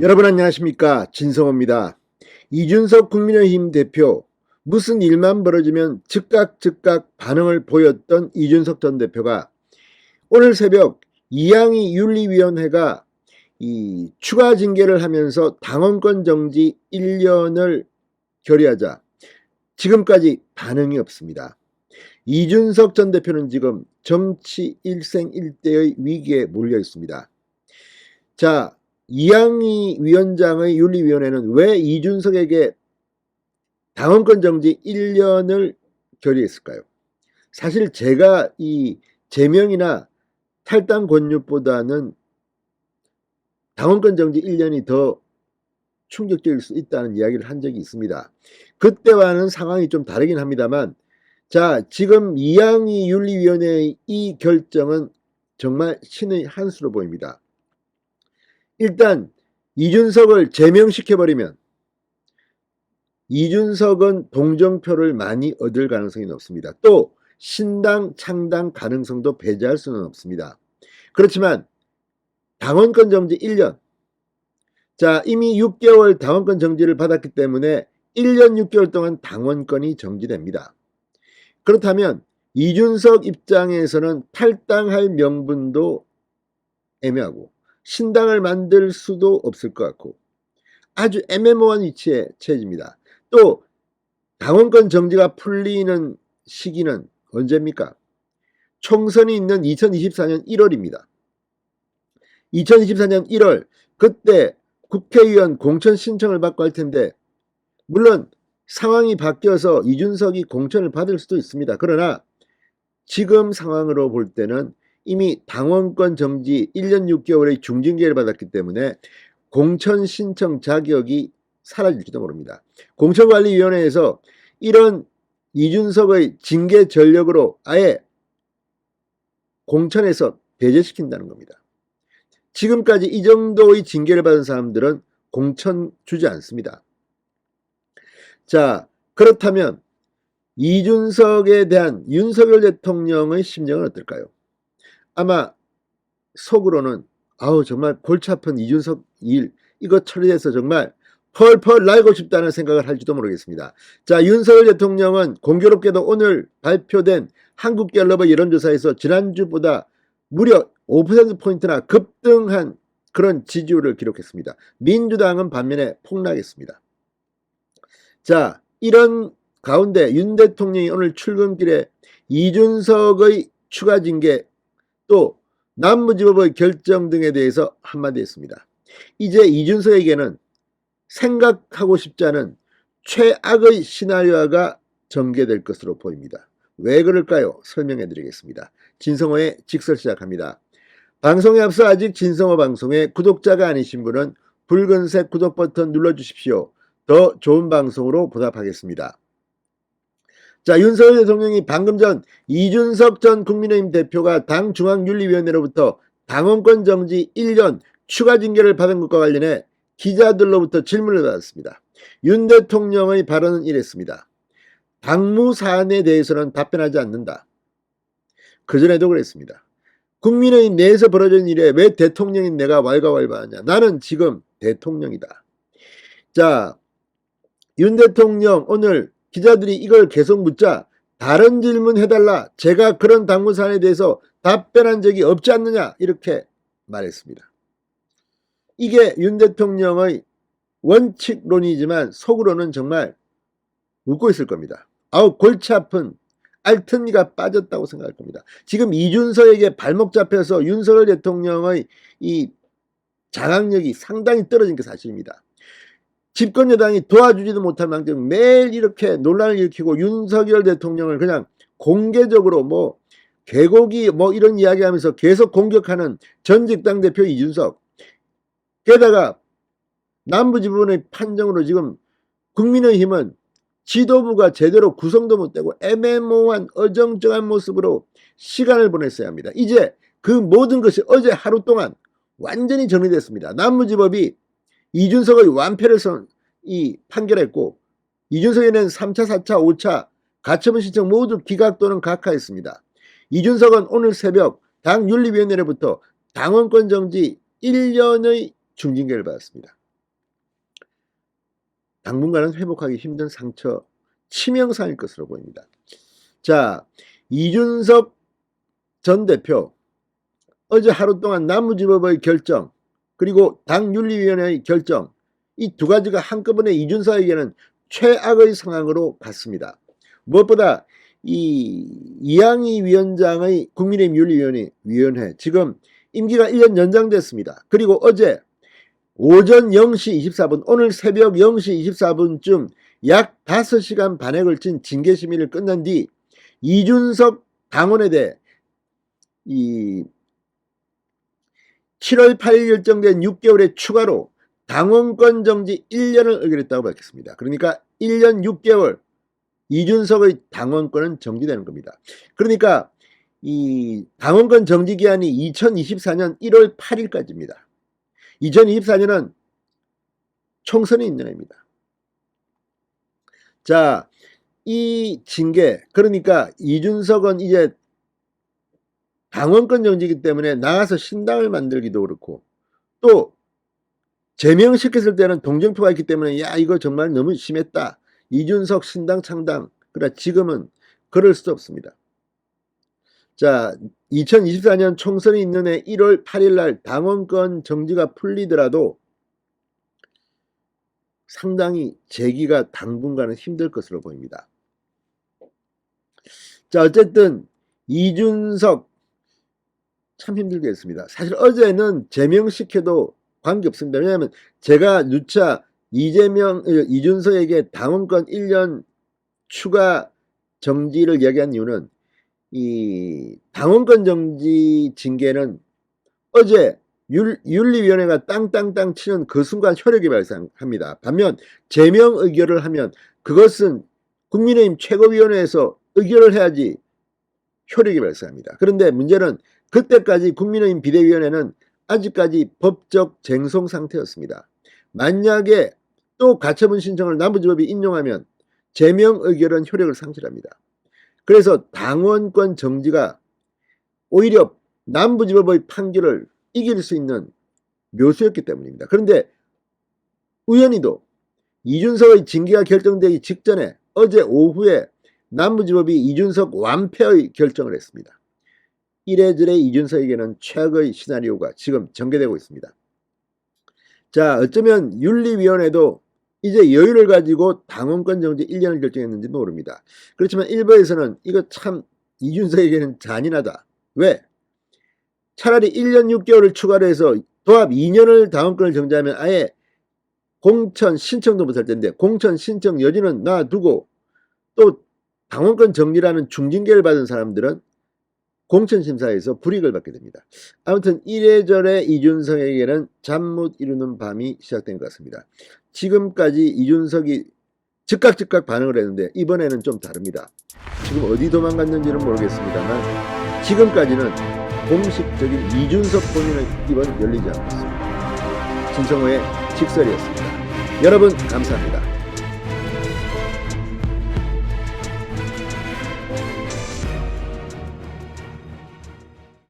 여러분 안녕하십니까 진성호입니다. 이준석 국민의힘 대표 무슨 일만 벌어지면 즉각 즉각 반응을 보였던 이준석 전 대표가 오늘 새벽 이양희 윤리위원회가 이 추가 징계를 하면서 당원권 정지 1년을 결의하자 지금까지 반응이 없습니다. 이준석 전 대표는 지금 정치 일생 일대의 위기에 몰려 있습니다. 자, 이양희 위원장의 윤리위원회는 왜 이준석에게 당원권 정지 1년을 결의했을까요? 사실 제가 이 제명이나 탈당 권유보다는 당원권 정지 1년이 더 충격적일 수 있다는 이야기를 한 적이 있습니다. 그때와는 상황이 좀 다르긴 합니다만 자 지금 이양희 윤리위원회의 이 결정은 정말 신의 한 수로 보입니다. 일단 이준석을 제명시켜버리면 이준석은 동정표를 많이 얻을 가능성이 높습니다. 또 신당 창당 가능성도 배제할 수는 없습니다. 그렇지만 당원권 정지 1년 자 이미 6개월 당원권 정지를 받았기 때문에 1년 6개월 동안 당원권이 정지됩니다. 그렇다면 이준석 입장에서는 탈당할 명분도 애매하고 신당을 만들 수도 없을 것 같고 아주 애매모호한 위치에 처해집니다. 또 당원권 정지가 풀리는 시기는 언제입니까? 총선이 있는 2024년 1월입니다. 2024년 1월 그때 국회의원 공천 신청을 받고 할 텐데 물론 상황이 바뀌어서 이준석이 공천을 받을 수도 있습니다. 그러나 지금 상황으로 볼 때는 이미 당원권 정지 1년 6개월의 중징계를 받았기 때문에 공천 신청 자격이 사라질지도 모릅니다. 공천관리위원회에서 이런 이준석의 징계 전력으로 아예 공천에서 배제시킨다는 겁니다. 지금까지 이 정도의 징계를 받은 사람들은 공천 주지 않습니다. 자, 그렇다면 이준석에 대한 윤석열 대통령의 심정은 어떨까요? 아마 속으로는 아우 정말 골치 아픈 이준석 일 이거 처리해서 정말 펄펄 날고 싶다는 생각을 할지도 모르겠습니다. 자 윤석열 대통령은 공교롭게도 오늘 발표된 한국갤럽의 여론조사에서 지난주보다 무려 5%포인트나 급등한 그런 지지율을 기록했습니다. 민주당은 반면에 폭락했습니다. 자 이런 가운데 윤 대통령이 오늘 출근길에 이준석의 추가 징계 또 남부지법의 결정 등에 대해서 한마디 했습니다. 이제 이준석에게는 생각하고 싶지 않은 최악의 시나리오가 전개될 것으로 보입니다. 왜 그럴까요? 설명해 드리겠습니다. 진성호의 직설 시작합니다. 방송에 앞서 아직 진성호 방송에 구독자가 아니신 분은 붉은색 구독 버튼 눌러주십시오. 더 좋은 방송으로 보답하겠습니다. 자, 윤석열 대통령이 방금 전 이준석 전 국민의힘 대표가 당 중앙윤리위원회로부터 당원권 정지 1년 추가 징계를 받은 것과 관련해 기자들로부터 질문을 받았습니다. 윤 대통령의 발언은 이랬습니다. 당무 사안에 대해서는 답변하지 않는다. 그전에도 그랬습니다. 국민의힘 내에서 벌어진 일에 왜 대통령인 내가 왈가왈부하냐. 나는 지금 대통령이다. 자, 윤 대통령 오늘 기자들이 이걸 계속 묻자 다른 질문 해달라. 제가 그런 당무 사안에 대해서 답변한 적이 없지 않느냐. 이렇게 말했습니다. 이게 윤 대통령의 원칙론이지만 속으로는 정말 웃고 있을 겁니다. 아우 골치 아픈 알튼이가 빠졌다고 생각할 겁니다. 지금 이준석에게 발목 잡혀서 윤석열 대통령의 이 장악력이 상당히 떨어진 게 사실입니다. 집권 여당이 도와주지도 못할 망정 매일 이렇게 논란을 일으키고 윤석열 대통령을 그냥 공개적으로 뭐 개고기 뭐 이런 이야기하면서 계속 공격하는 전직 당 대표 이준석 게다가 남부지부의 판정으로 지금 국민의힘은 지도부가 제대로 구성도 못되고 애매모호한 어정쩡한 모습으로 시간을 보냈어야 합니다. 이제 그 모든 것이 어제 하루 동안 완전히 정리됐습니다. 남부지법이 이준석의 완패를 선, 이 판결했고 이준석에 는 3차, 4차, 5차 가처분 신청 모두 기각 또는 각하했습니다. 이준석은 오늘 새벽 당 윤리위원회로부터 당원권 정지 1년의 중징계를 받았습니다. 당분간은 회복하기 힘든 상처, 치명상일 것으로 보입니다. 자, 이준석 전 대표 어제 하루 동안 나무집업의 결정 그리고 당 윤리위원회의 결정 이 두 가지가 한꺼번에 이준석에게는 최악의 상황으로 갔습니다. 무엇보다 이 이양희 위원장의 국민의힘 윤리위원회 위원회 지금 임기가 1년 연장됐습니다. 그리고 어제 오전 0시 24분 오늘 새벽 0시 24분쯤 약 5시간 반에 걸친 징계 심의를 끝난 뒤 이준석 당원에 대해 이 7월 8일 결정된 6개월의 추가로 당원권 정지 1년을 의결했다고 밝혔습니다. 그러니까 1년 6개월 이준석의 당원권은 정지되는 겁니다. 그러니까 이 당원권 정지 기한이 2024년 1월 8일까지입니다. 2024년은 총선이 있는 해입니다. 자, 이 징계 그러니까 이준석은 이제 당원권 정지이기 때문에 나가서 신당을 만들기도 그렇고 또 제명시켰을 때는 동정표가 있기 때문에 야 이거 정말 너무 심했다. 이준석 신당 창당. 그러나 지금은 그럴 수 없습니다. 자, 2024년 총선이 있는 해 1월 8일 날 당원권 정지가 풀리더라도 상당히 재기가 당분간은 힘들 것으로 보입니다. 자, 어쨌든 이준석 참 힘들겠습니다. 사실 어제는 제명시켜도 관계없습니다. 왜냐하면 제가 누차 이재명, 어, 이준석에게 당원권 1년 추가 정지를 얘기한 이유는 이 당원권 정지 징계는 어제 윤, 윤리위원회가 땅땅땅 치는 그 순간 효력이 발생합니다. 반면 제명 의결을 하면 그것은 국민의힘 최고위원회에서 의결을 해야지 효력이 발생합니다. 그런데 문제는 그때까지 국민의힘 비대위원회는 아직까지 법적 쟁송 상태였습니다. 만약에 또 가처분 신청을 남부지법이 인용하면 제명 의결은 효력을 상실합니다. 그래서 당원권 정지가 오히려 남부지법의 판결을 이길 수 있는 묘수였기 때문입니다. 그런데 우연히도 이준석의 징계가 결정되기 직전에 어제 오후에 남부지법이 이준석 완패의 결정을 했습니다. 이래저래 이준석에게는 최악의 시나리오가 지금 전개되고 있습니다. 자, 어쩌면 윤리위원회도 이제 여유를 가지고 당원권 정지 1년을 결정했는지 모릅니다. 그렇지만 일부에서는 이거 참 이준석에게는 잔인하다. 왜? 차라리 1년 6개월을 추가로 해서 도합 2년을 당원권을 정지하면 아예 공천 신청도 못할 텐데 공천 신청 여지는 놔두고 또 당원권 정지라는 중징계를 받은 사람들은 공천심사에서 불이익을 받게 됩니다. 아무튼 이래저래 이준석에게는 잠 못 이루는 밤이 시작된 것 같습니다. 지금까지 이준석이 즉각 즉각 반응을 했는데 이번에는 좀 다릅니다. 지금 어디 도망갔는지는 모르겠습니다만 지금까지는 공식적인 이준석 본인의 입은 열리지 않고 있습니다. 진성호의 직설이었습니다. 여러분 감사합니다.